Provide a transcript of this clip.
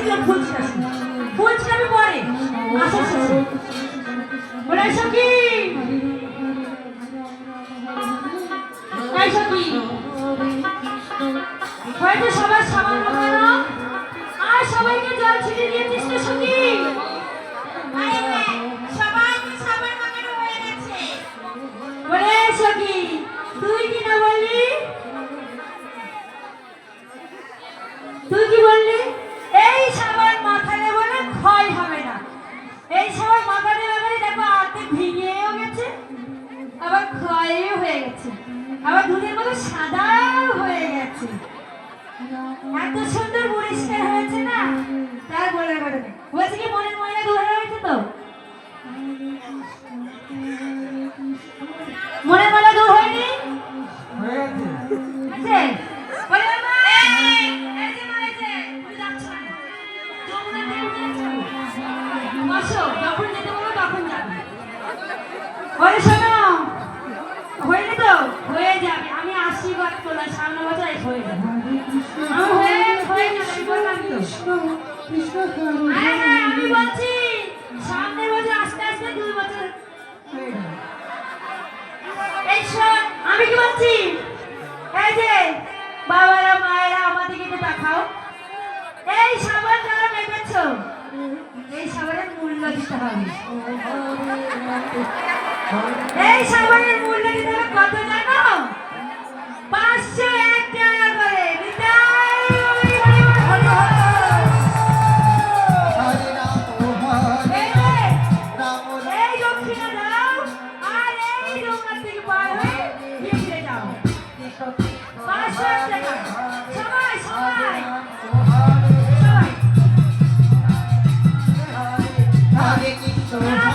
ছিল ফুল শাশুড়ি পরে। আসল শাশুড়ি বলে সখী! সখী! হয়তো সবার সামান্য আর সবাইকে জল ছিটিয়ে দিয়েছিস তো সখী? আবার দুধের মতো সাদা হয়ে গেছে। এত সুন্দর পরিষ্কার হয়েছে না? তার বলে বেড়াবে বলছে কি মনের ময়লা ধরে হয়েছে তো? মনের ময়লা দূর হয়নি? হয়ে আমি বলছি সামনে বছর আস্তে আস্তে দুই বছর। এই শোন, আমি কি বলছি? এই যে, বাবারা, মায়েরা আমাদেরকে একটু দেখাও। এই সাবান যারা মেপেছ, এই সাবানের এই সাবানের মূল্য দিতে হবে কত জানো? Yeah.